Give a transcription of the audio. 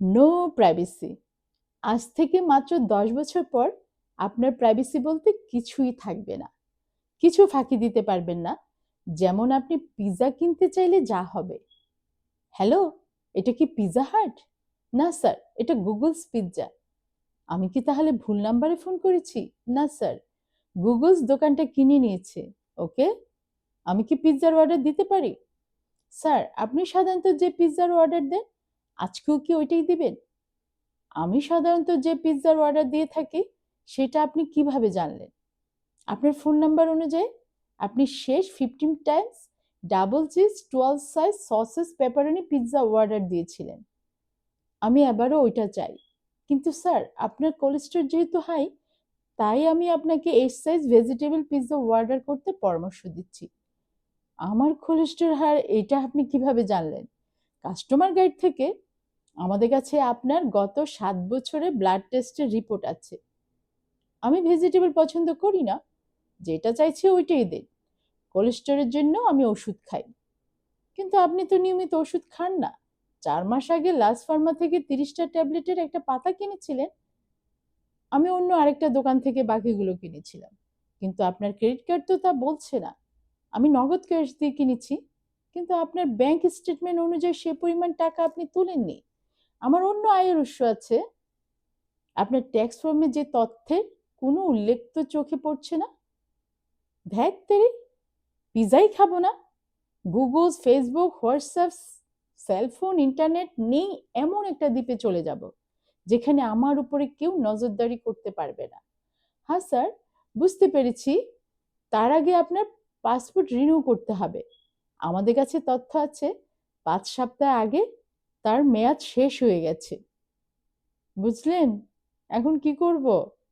No privacy আজ থেকে মাত্র দশ বছর পর আপনার প্রাইভেসি বলতে কিছুই থাকবে না। কিছু ফাঁকি দিতে পারবেন না। যেমন আপনি পিৎজা কিনতে চাইলে যা হবে। হ্যালো এটা কি পিৎজা হাট না স্যার এটা গুগলস পিৎজা আমি কি তাহলে ভুল নাম্বারে ফোন করেছি? না স্যার গুগলস দোকানটা কিনে নিয়েছে। ওকে? আমি কি পিৎজার অর্ডার দিতে পারি? স্যার আপনি সাধারণত যে পিৎজার অর্ডার দেন আজকেও কি ওইটাই দিবেন? আমি সাধারণত যে পিৎজার অর্ডার দিয়ে থাকি, সেটা আপনি কীভাবে জানলেন? আপনার ফোন নাম্বার অনুযায়ী, আপনি শেষ fifteen times double cheese twelve size sausage pepperoni pizza order দিয়েছিলেন। আমি আবারও ওইটা চাই। কিন্তু স্যার আপনার কোলেস্ট্রল যেহেতু হাই তাই আমি আপনাকে S size vegetable pizza order করতে পরামর্শ দিচ্ছি। আমার কোলেস্ট্রল হার, এটা আপনি কীভাবে জানলেন? কাস্টমার গাইড থেকে আমাদের কাছে আপনার গত সাত বছরের ব্লাড টেস্টের রিপোর্ট আছে। আমি ভেজিটেবল পছন্দ করি না, যেটা চাইছি ওইটাই দিন। কোলেস্টোরের জন্য আমি ওষুধ খাই। কিন্তু আপনি তো নিয়মিত ওষুধ খান না। চার মাস আগে লাস ফার্মা থেকে তিরিশটা ট্যাবলেটের একটা পাতা কিনেছিলেন। আমি অন্য আরেকটা দোকান থেকে বাকিগুলো কিনেছিলাম। কিন্তু আপনার ক্রেডিট কার্ড তো তা বলছে না। আমি নগদ ক্যাশ দিয়ে কিনেছি, কিন্তু আপনার ব্যাংক স্টেটমেন্ট অনুযায়ী সে পরিমাণ টাকা আপনি তুলেননি। আমার অন্য আয়ের উৎস আছে। আপনার ট্যাক্স ফর্মে যে তথ্যের কোনো উল্লেখ তো চোখে পড়ছে না? ধ্যাক তেরে, পিজাই খাব না? Google Facebook WhatsApp cellphone internet নেই এমন একটা দ্বীপে চলে যাব, যেখানে আমার উপরে কেউ নজরদারি করতে পারবে না। হ্যাঁ স্যার, বুঝতে পেরেছি। তার আগে আপনার পাসপোর্ট রিনিউ করতে হবে। আমাদের কাছে তথ্য আছে, পাঁচ সপ্তাহ আগে তার মেয়াদ শেষ হয়ে গেছে। বুঝলেন? এখন কি করব?